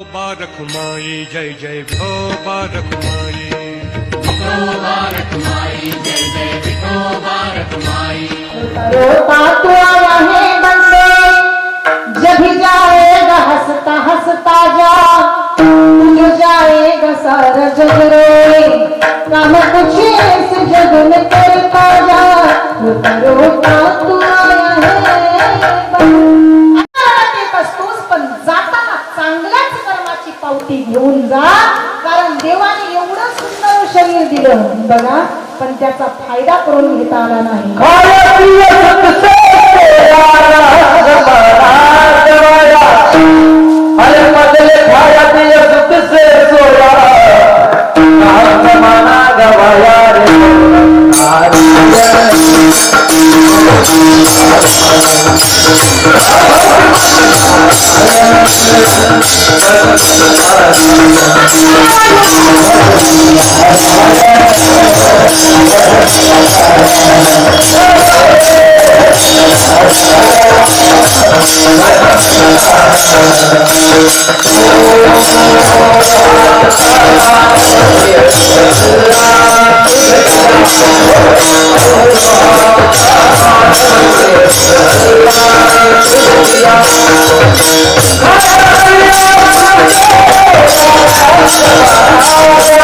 बारक माई जय जय भो बारक माई रोता तो आया है बंदे जब ही जाएगा हंसता हंसता जा। तू जो जाएगा सारा जग रोए काम कुछ इस जग में करता जा। रोता रोता तू घेऊन जा. कारण देवाने एवढं सुंदर शरीर दिलं. बघा पण त्याचा फायदा करून घेता आला नाही. Oh,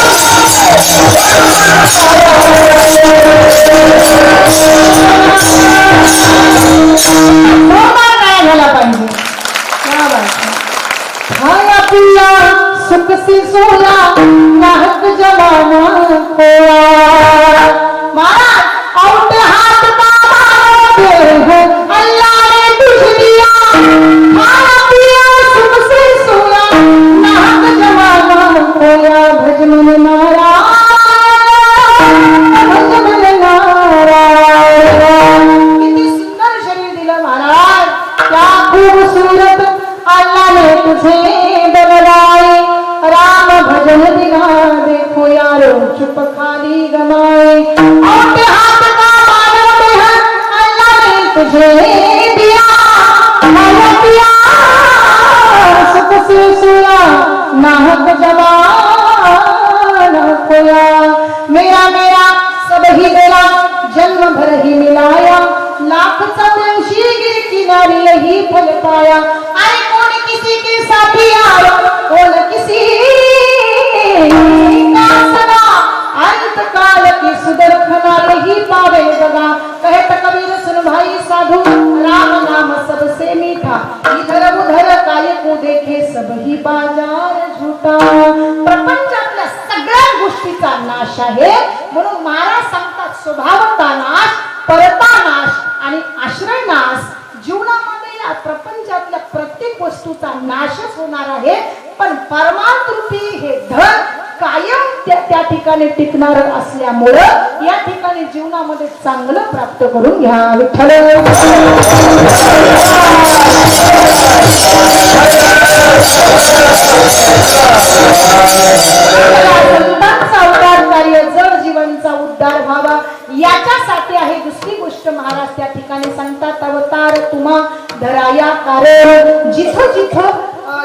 मोबाईल काय झाला पाहिजे क्या ठिकाणी टिकणार असल्यामुळं या ठिकाणी जीवनामध्ये चांगलं प्राप्त करून घ्या विठ्ठल. संतांचा उद्धार कार्य जड जीवनचा उद्धार व्हावा. याच्यासाठी आहे दुसरी गोष्ट महाराज त्या ठिकाणी सांगतात अवतार तुम्हा धराया कारण जिथं जिथं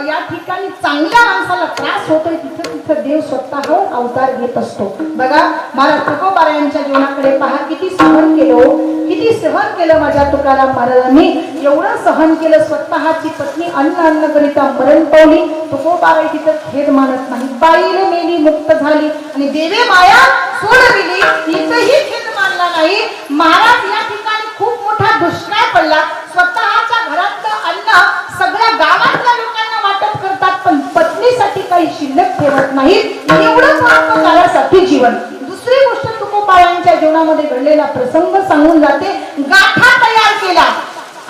या ठिकाणी चांगल्या माणसाला त्रास होतोय तिथं तिथं देव स्वतः अवतार घेत असतो. बघा महाराज तुकोबारा यांच्या जीवनाकडे पहा किती सहन केलं हो. किती सहन केलं माझ्या तुकाराम महाराजांनी. एवढं सहन केलं स्वतःची पत्नी अन्न अन्न करिता मरण पावली. तुकोबारा तिथं खेद मानत नाही. बाईने मेली मुक्त झाली. आणि देवे माया सोडविली इथंही खेद मानला नाही. महाराज या ठिकाणी खूप मोठा दुष्काळ पडला. स्वतःच्या घरातलं अन्न सगळ्या गावातल्या लोकांना वाटप करतात पण पत्नीसाठी काही शिल्लक ठेवत नाहीत. एवढंच काळासाठी जीवन. दुसरी गोष्ट तुकोबाळांच्या जीवनामध्ये घडलेला प्रसंग सांगून जाते. गाठा तयार केला.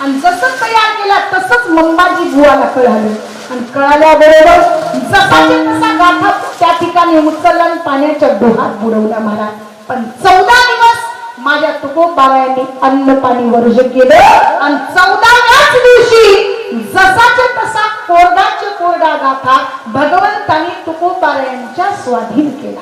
आणि जसं तयार केला तसंच मंबाजी बुवाला कळालं. आणि कळाल्याबरोबर जसा तसा गाठा त्या ठिकाणी उचलला आणि पाण्याच्या डोहात बुडवला महाराज. पण चौदा दिवस माझ्या तुकोबारायांनी अन्न पाणी वर्ज केलं. आणि चौदाव्याच दिवशी जसाच्या तसा कोरडाच्या कोरडा गाथा भगवंतानी तुकोबारायांच्या स्वाधीन केला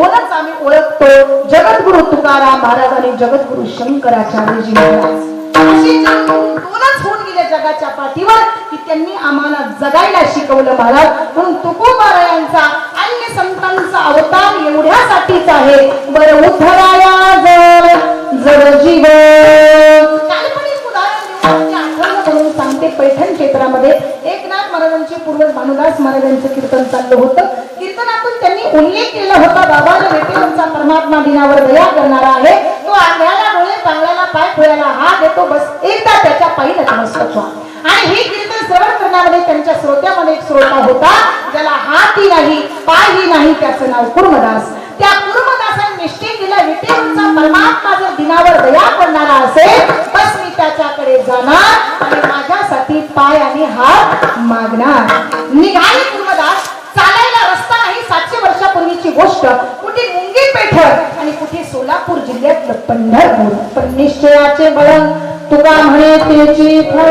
जगद्गुरु आम्ही ओळखतो. जगद्गुरु तुकाराम महाराज आणि जगद्गुरु शंकराचार्यजी महाराज. होऊन गेले जगाच्या पाठीवर की त्यांनी आम्हाला जगायला शिकवलं महाराज. म्हणून तुकोबारायांचा अन्य संतांचा अवतार एवढ्यासाठीच आहे. बर उद्धराया जर जर जीव. काल्पनिक उदाहरण देऊन म्हणून सांगते पैठण क्षेत्रामध्ये. एकनाथ महाराजांचे पूर्वज भानुदास महाराजांचं कीर्तन चाललं होतं. कीर्तनातून त्यांनी उल्लेख केला होता बाबाला व्यक्तींचा परमात्मा दिनावर दया करणारा आहे. तो आंधळ्याला डोळे चांगल्याला पाय खोळ्याला हा देतो बस एकदा त्याच्या पायी नतमस्तक आणि हे कीर्तन श्रवण करण्यामध्ये त्यांच्या श्रोत्यामध्ये एक श्रोता होता ज्याला हातही नाही पायही नाही त्याचं नाव कुर्मदास. त्या कुर्मदासाने निश्चय केला विटेचा परमात्मा जर दिनावर दया करणारा असेल बस मी त्याच्याकडे जाणार आणि माझ्यासाठी पाय आणि हात मागणार. निघाले पूर्वदास. चालायला रस्ता नाही सातशे वर्षापूर्वीची गोष्ट. कुठे मुंगी पेठर आणि कुठे सोलापूर जिल्ह्यातलं पंढरपूर. पण निश्चयाचे बळ तुका म्हणे त्याची फळ.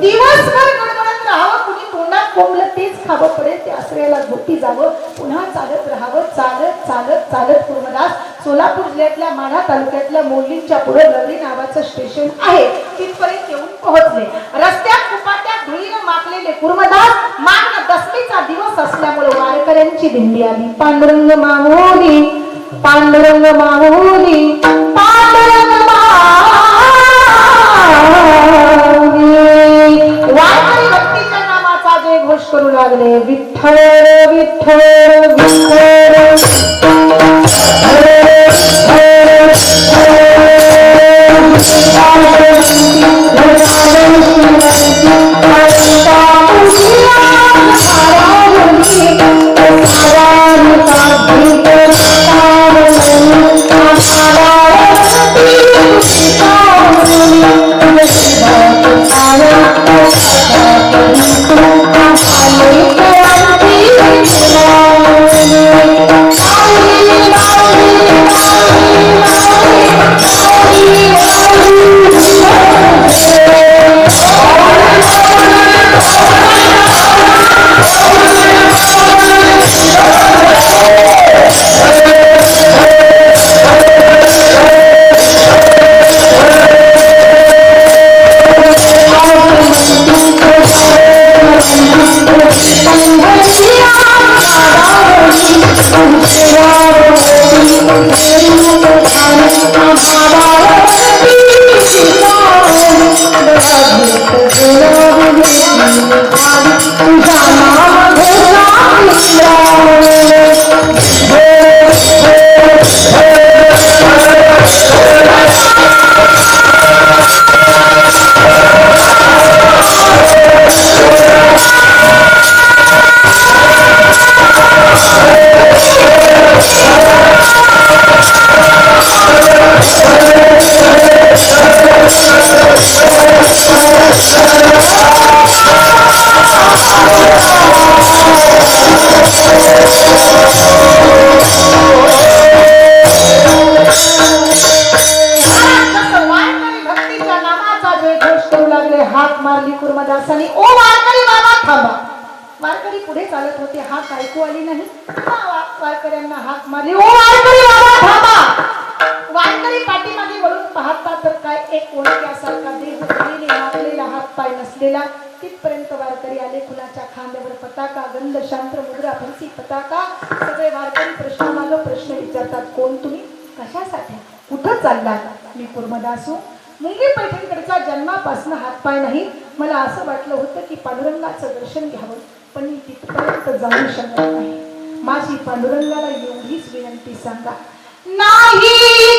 दिवसभर गडबडत राहावं कुणी तोंडात कोंबलं तेच खावं पडेल ते आश्रयाला झोपी जावं पुन्हा चालत राहावं चालत चालत चालत पूर्वदास. सोलापूर जिल्ह्यातल्या माढा तालुक्यातल्या मोलींच्या पुढे लवली नावाचं स्टेशन आहे. तिथपर्यंत येऊन पोहोचले. रस्त्यात कुपाट्यात धुळीनं माखलेले कुर्मदास मागणं दसमीचा दिवस त्यांची वारकऱ्यांची दिंडी आली. पांडुरंग माहुली पांडुरंग माहुली पांडुरंग माहुली वारकरी भक्तीच्या नामाचा जय घोष करू लागले. विठ्ठल विठ्ठल विठ्ठल. पाय नसलेला तिथपर्यंत वारकरी आले कुणाच्या खांद्यावर पताका गंध शांत्र मुद्रा फरसी पताका सगळे वारकरी प्रश्नामागं प्रश्न विचारतात कोण तुम्ही? कशासाठी? कुठं चाललात? मी कुर्मदासू मुंगी पैठणकडचा जन्मापासून हातपाय नाही. मला असं वाटलं होतं की पांडुरंगाचं दर्शन घ्यावं पण मी तिथपर्यंत जाऊ शकत नाही. माझी पांडुरंगाला एवढीच विनंती सांगा नाही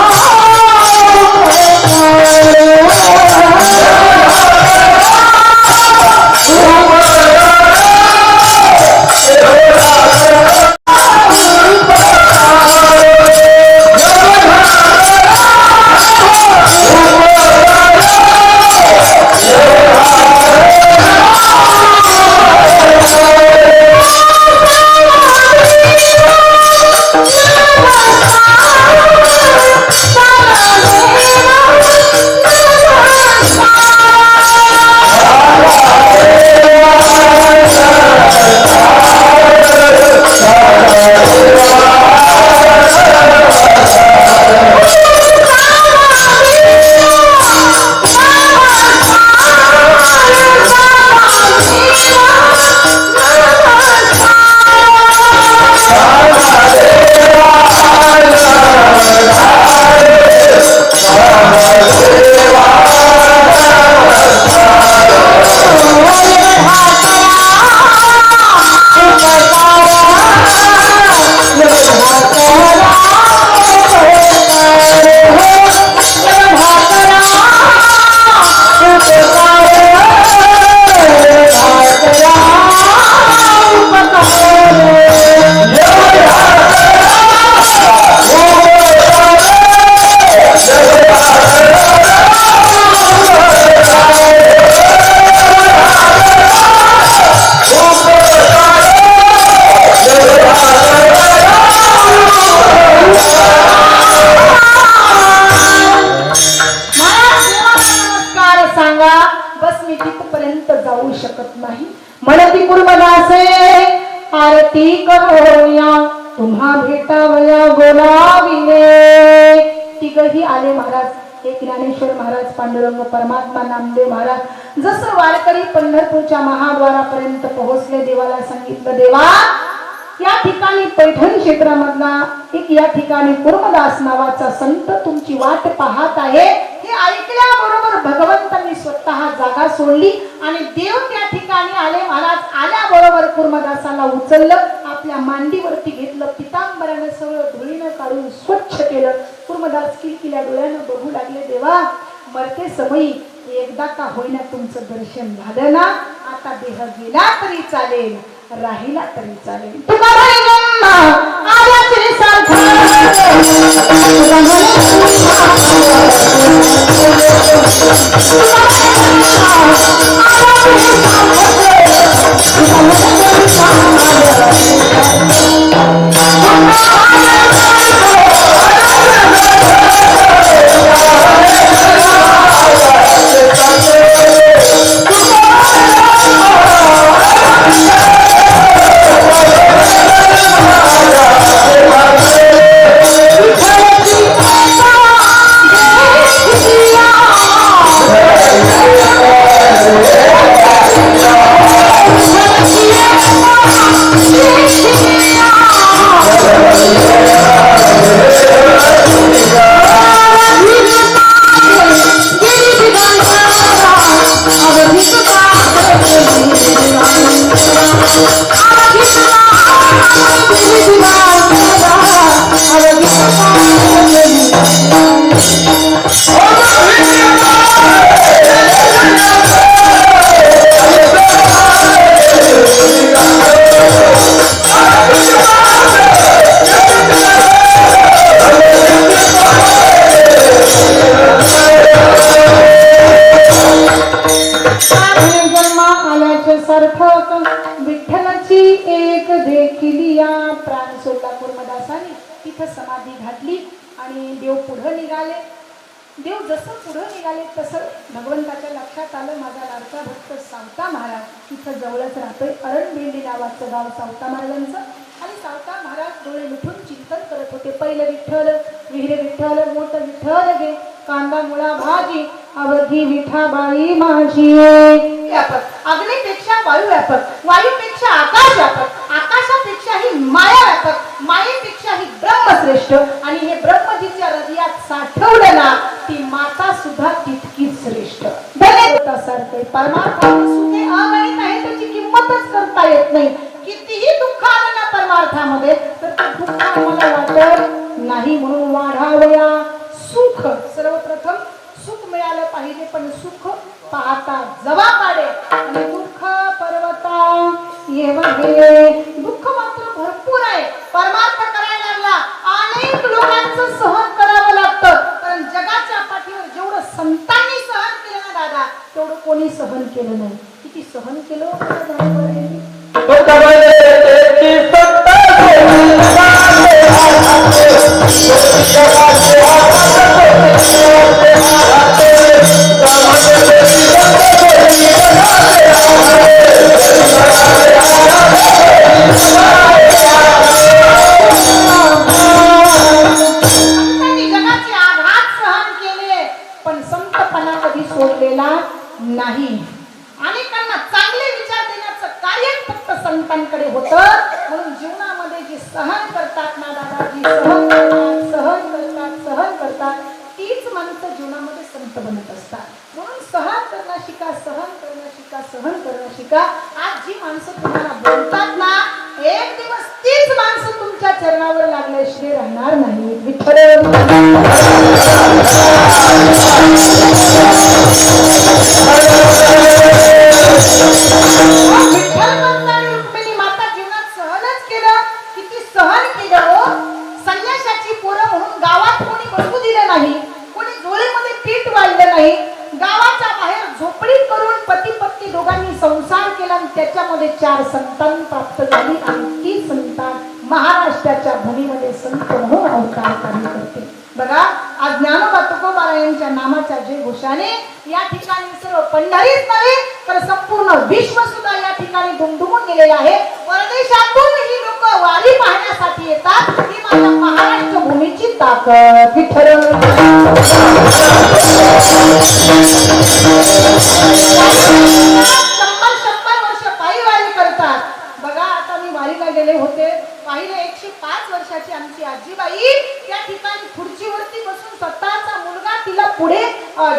महाराज परमात्मा नामदेव महाराज जसं वारकरी पंढरपूरच्या महाद्वारापर्यंत पोहोचले देवाला सांगितलं देवा या ठिकाणी पैठण क्षेत्रामधला एक या ठिकाणी कुर्मदास नावाचा संत तुमची वाट पाहत आहे. हे ऐकल्याबरोबर भगवंतांनी स्वतः जागा सोडली आणि देव त्या ठिकाणी आले. महाराज आल्याबरोबर कुर्मदासाला उचललं आपल्या मांडीवरती घेतलं पितांबरानं सगळं धुळीनं काढून स्वच्छ केलं. ते समयी एकदा का होईना तुमचं दर्शन झालं ना आता देह गेला तरी चालेल राहिला तरी चालेल. तुला समाधी घातली आणि देव पुढं निघाले. देव जसं पुढं निघाले तसं भगवंताच्या लक्षात आलं. माझा लाडका भक्त सावता महाराज तिथं जवळच राहतोय. अरणबेंडी नावाचं गाव सावता महाराजांचं. आणि सावता महाराज डोळे मिठून चिंतन करत होते. पहिलं विठ्ठल विहिरे विठ्ठल मोठं विठ्ठल गे कांदा मुळा भाजी अवधी विठाबाई माझी. व्यापक अग्नीपेक्षा वायू व्यापक वायूपेक्षा आकाश व्यापक आकाशापेक्षा ही माया व्यापक मायेपेक्षा ही ब्रह्मश्रेष्ठ. आणि हे ब्रह्म जिच्या हृदयात साठवलं ना ती माता सुद्धा तितकीच श्रेष्ठ. सारखे परमार्थाचे सुखे अगणित आहे त्याची किंमतच करता येत नाही. कितीही दुःख आलं ना परमार्थामध्ये तर ते दुःख आम्हाला वाटत नाही म्हणून वाढावया. सुख सर्वप्रथम सुख मिळालं पाहिजे पण सुख पाहता जवा पाडे आणि दुःख पर्वता येवगे दुःख मात्र भरपूर आहे. परमार्थ करायला लागला. अनेक लोकांचं सहन करावं लागतं. कारण जगाच्या पाठीवर जेवढं संतांनी सहन केलं ना दादा तेवढं कोणी सहन केलं नाही. किती सहन केलं हो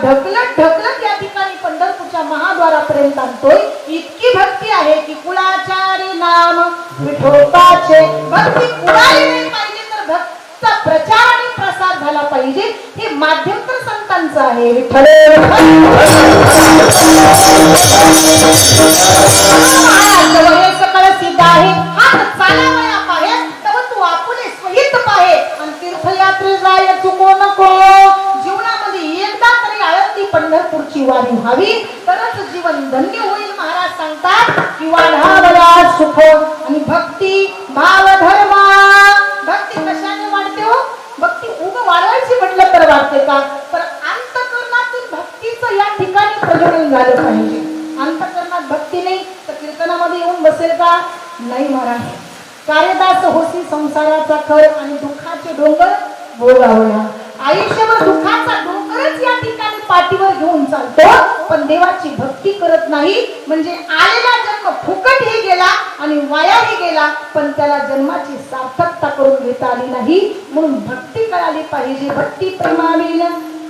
ढकलत ढकलत या ठिकाणी पंढरपूरच्या महाद्वारापर्यंत आणतोय. इतकी भक्ती आहे की कुळाचारी नाम विठोबाचे भक्ती कुणाली नाही पाहिजे तर भक्त प्रचार आणि प्रसार झाला पाहिजे. हे माध्यम तर संतांचं आहे. विठ्ठल. झालं पाहिजे अंतकरणात भक्ती नाही तर कीर्तनामध्ये येऊन बसेल का? नाही महाराज. कार्यदास होसी संसाराचा खर आणि दुःखाचे डोंगर बोलावया आयुष्यभर दुःखाचा डोंगरच या ठिकाणी पाठीवर घेऊन चालतो. पण देवाची भक्ती करत नाही म्हणजे आलेला जन्म फुकट हे गेला आणि वायाही गेला पण त्याला जन्माची सार्थकता करून घेता आली नाही. म्हणून भक्ती करायला पाहिजे. भक्ती प्रेमाविल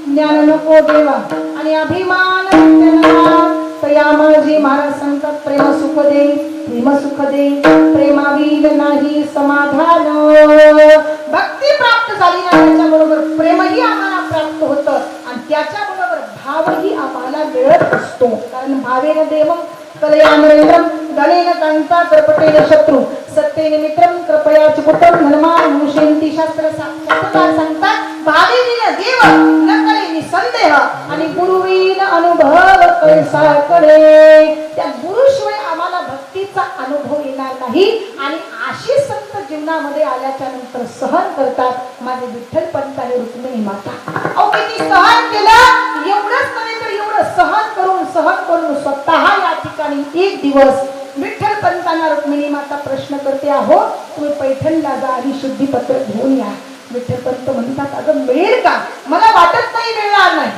ज्ञान नको देवा. आणि अभिमान त्यांना. तया माझे महाराज सांगतात प्रेम सुख दे प्रेम सुख दे. प्रेमाविल नाही समाधान. भक्ती प्राप्त झाली ना त्याच्याबरोबर प्रेमही आम्हाला प्राप्त होतं. आणि त्याच्याबरोबर भावही आम्हाला मिळत असतो. कारण भावेन देवम कलयामरेंद्रम दलेन कांता कर्पटेन शत्रू. सत्येन मित्रम कृपया चुकुटम धर्मा शास्त्र सांगतात. भावेन देव न कळे निसंदेह आणि गुरुवीन अनुभव कैसाकडे त्या गुरुशिवाय आम्हाला भक्तीचा अनुभव येणार नाही आणि अशी संत जीवनामध्ये आल्याच्यानंतर सहन करतात माझे विठ्ठल पंत आणि रुक्मिणी माता. अहो किती सहन केलं? एवढंच नव्हे तर एवढं सहन करून सहन करून स्वतः या ठिकाणी एक दिवस विठ्ठल पंतांना रुक्मिणी माता प्रश्न करते आहो तुम्ही पैठणला जा आणि शुद्धीपत्र घेऊन या. विठ्ठल म्हणतात अगं मिळेल का? मला वाटत नाही मिळणार नाही.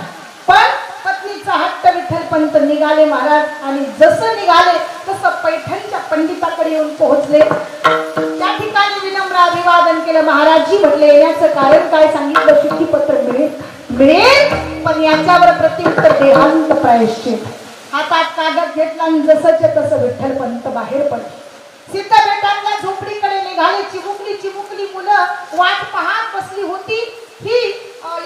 पण पत्नीचा हट्ट विठ्ठलपंत निघाले महाराज आणि जसं निघाले तसं पैठणच्या पंडिताकडे येऊन पोहोचले. त्या ठिकाणी विनम्र अभिवादन केलं. महाराजजी म्हटले येण्याचं कारण काय? सांगितलं शुद्धीपत्र मिळेल मिळेल पण याच्यावर प्रत्युत्तर देहांत प्रायश्चित हातात कागद घेतला आणि जसंच्या तसं विठ्ठलपंत बाहेर पडले. सिद्ध बेटांच्या झोपडीकडे निघाले. चिमुकली चिमुकली मुलं वाट पाहत बसली होती. ही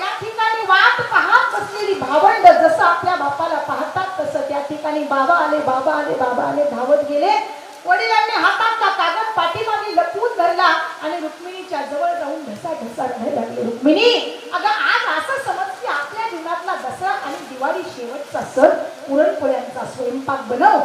या ठिकाणी वाट पाहत बसलेली भावंड जसं आपल्या बापाला पाहतात तसं त्या ठिकाणी बाबा आले बाबा आले बाबा आले धावत गेले. वडिलांनी हातातला कागद पाठीमागे लपवून धरला आणि रुक्मिणीच्या जवळ जाऊन ढसा ढसा रडायला लागले. रुक्मिणी अगं आज असं समज की आपल्या जीवनातला दसरा आणि दिवाळी शेवटचा सण पुरणपोळ्यांचा स्वयंपाक बनव.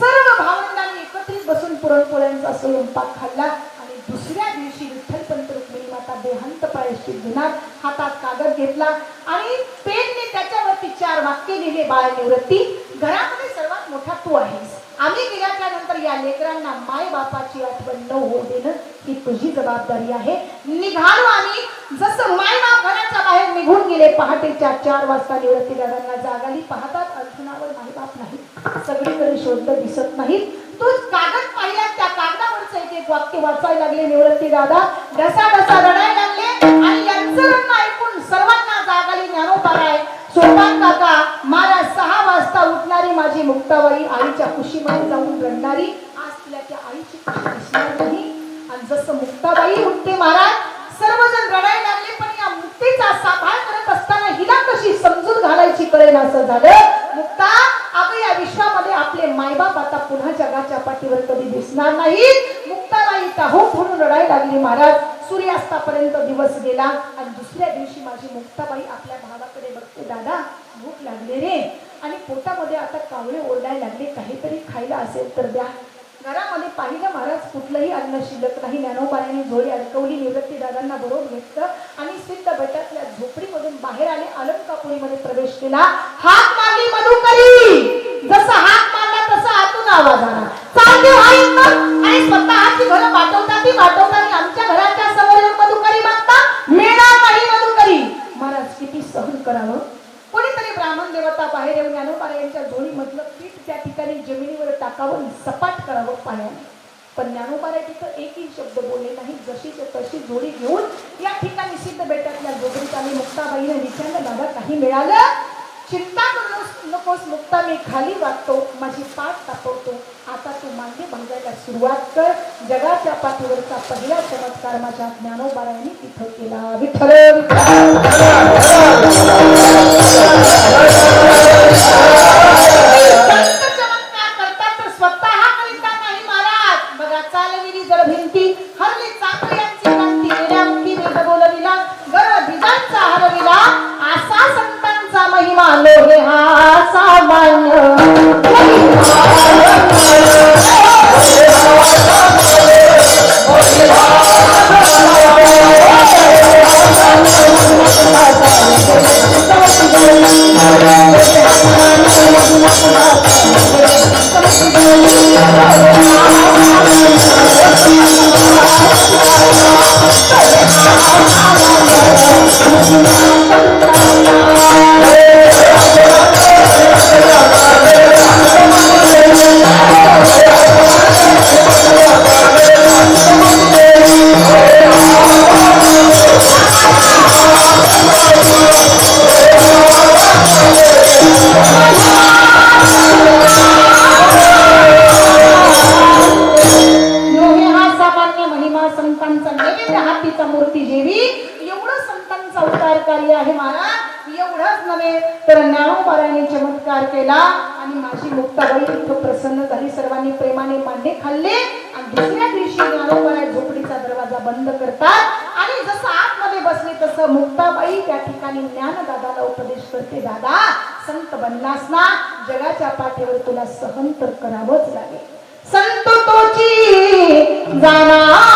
सर्व भावंडांनी एकत्रित बसून पुरणपोळ्यांचा स्वयंपाक खाल्ला आणि दुसऱ्या दिवशी विठ्ठलपंत रुक्मिणी माता देहांत प्रायश्चित घेणार हातात कागद घेतला आणि पेनने त्याच्यावरती चार वाक्य लिहिले बाळ निवृत्ती घरामध्ये सर्वात मोठा तू आहेस. आम्ही गेल्याच्यानंतर या लेकरांना माय बापाची आठवण न होऊ देणं ही तुझी जबाबदारी आहे. निघालो आम्ही. जसं माय बाप घराच्या बाहेर निघून गेले पहाटेच्या चार वाजता निवृत्ती दादांना जागाली. पाहतात अर्जुनावर माय बाप नाही सगळीकडे शोधलं दिसत नाहीत. तो कागद पाहिला. त्या कागदावरचं एक एक वाक्य वाचायला लागले निवृत्ती दादा. डसा डसा रडायला लागले. आणि यांचं रडणं ऐकून सर्वांना जागाली ज्ञानोपाराय सोपान काका महाराज सहा माझी मुक्ताबाई आईच्या कुशीमध्ये जाऊन रडणारी. आज तिला त्या आईची कुशी दिसणार नाही. आणि जसं मुक्ताबाई उठते महाराज सर्वजण रडायला लागले पण या मुक्तीचा सांभाळ करत असताना हिला कशी समजून घालायची कळेल असं झालं? मुक्ता अगं या विश्वामध्ये आपले मायबाप आता पुन्हा जगाच्या पाठीवर कधी दिसणार नाहीत. मुक्ताबाई टाहू म्हणून रडायला लागली महाराज. सूर्यास्तापर्यंत दिवस गेला आणि दुसऱ्या दिवशी माझी मुक्ताबाई आपल्या भावाकडे बघते दादा भूक लागले रे. आणि पोटामध्ये आता कावळे ओरडायला लागले काहीतरी खायला असेल तर द्या. घरामध्ये पाहिलं महाराज कुठलंही अन्न शिल्लक नाही. ज्ञानोबाराने झोळी अडकवली निवृत्ती दादांना बरोबर घेतलं आणि सिद्ध बेटातल्या झोपडीमधून बाहेर आले अलंकापुरीमध्ये प्रवेश केला. हात मारली मधुकरी! जसा हात मारला तसा आतून आवाज आला. चालते हो, आणि स्वतःची घरं वाटवता ती वाटवता आणि आमच्या घराच्या समोर मधुकरी मागता. मिळणार नाही मधुकरी. महाराज किती सहन करावं? कोणीतरी ब्राह्मण देवता बाहेर येऊन ज्ञानोबा यांच्या झोळीमधलं पीठ त्या ठिकाणी जमिनीवर टाकावं सपाट करावं पाण्याने पण ज्ञानोबारा तिथं एकही शब्द बोलले नाही जशी तशी जोडी घेऊन या ठिकाणी सिद्ध बेटातल्या जोडीत आणि मुक्ताबाईने विचारलं दादा काही मिळालं चिंता करू नकोस मुक्ता मी खाली वागतो माझी पाठ तापवतो. आता तू मांडी बांधायला सुरुवात कर. जगाच्या पाठीवरचा पहिला चमत्कार माझ्या ज्ञानोबारायांनी तिथं केला. विठ्ठल! चमत्कार करतात तर स्वतः करीता नाही महाराज. बघा चालविरी जर हा सामान्य सवयी मुक्ताबाई इथं प्रसन्न झाली. सर्वांनी प्रेमाने मांडे खाल्ले आणि दुसऱ्या दिवशी ज्ञानोबारा झोपडीचा दरवाजा बंद करतात. आणि जसं आतमध्ये बसले तसं मुक्ताबाई त्या ठिकाणी ज्ञानदादाला उपदेश करते दादा संत बनलास ना? जगाच्या पाठीवर तुला सहन तर करावंच लागेल. संत तोची जाणार.